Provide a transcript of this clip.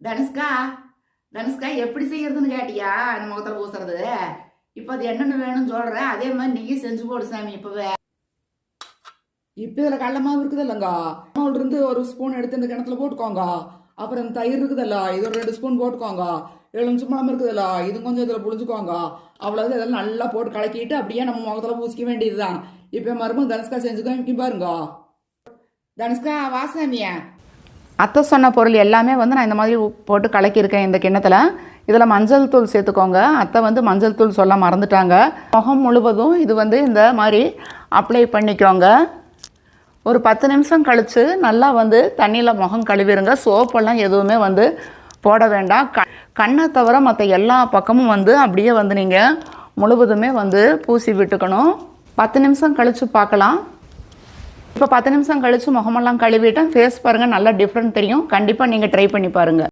தனுஷ்கா தனுஷ்கா எப்படி செய்யறதுன்னு கேட்டியா? அந்த முகத்தில் பூசுறது. இப்போ அது என்னென்ன வேணும்னு சொல்கிறேன் அதே மாதிரி நீயும் செஞ்சு போடு சாமி இப்போவே. இப்போ இதில் கடல மாவு இருக்குது இல்லைங்க? இருந்து ஒரு ஸ்பூன் எடுத்து இந்த கிணத்துல போட்டுக்கோங்க. அப்புறம் இந்த தயிர் இருக்குதுல்ல இது ஒரு ரெண்டு ஸ்பூன் போட்டுக்கோங்க. எலுமிச்சம்பழம் இருக்குதுல்ல இது கொஞ்சம் இதில் புளிஞ்சுக்கோங்க அவ்வளோதான் இதெல்லாம் நல்லா போட்டு கலக்கிட்டு அப்படியே நம்ம முகத்தில் பூசிக்க வேண்டியதுதான். இப்போ மறுபடியும் தனுஷ்கா செஞ்சு பாருங்க. தனுஷ்கா வாசாமியா அத்தை சொன்ன பொருள் எல்லாமே வந்து நான் இந்த மாதிரி போட்டு கலக்கியிருக்கேன் இந்த கிண்ணத்தில். இதில் மஞ்சள் தூள் சேர்த்துக்கோங்க. அத்தை வந்து மஞ்சள் தூள் சொல்ல மறந்துட்டாங்க. முகம் முழுவதும் இது வந்து இந்த மாதிரி அப்ளை பண்ணிக்கோங்க. ஒரு பத்து நிமிஷம் கழித்து நல்லா வந்து தண்ணியில் முகம் கழுவிடுங்க சோப்பெல்லாம் எதுவுமே வந்து போட வேண்டாம். க கண்ணை தவிர மற்ற எல்லா பக்கமும் வந்து அப்படியே வந்து நீங்கள் முழுவதுமே வந்து பூசி விட்டுக்கணும். பத்து நிமிஷம் கழித்து பார்க்கலாம். இப்போ பத்து நிமிஷம் கழித்து முகமெல்லாம் கழுவிட்டேன் ஃபேஸ் பாருங்கள் நல்லா டிஃப்ரெண்ட் தெரியும். கண்டிப்பாக நீங்கள் ட்ரை பண்ணி பாருங்கள்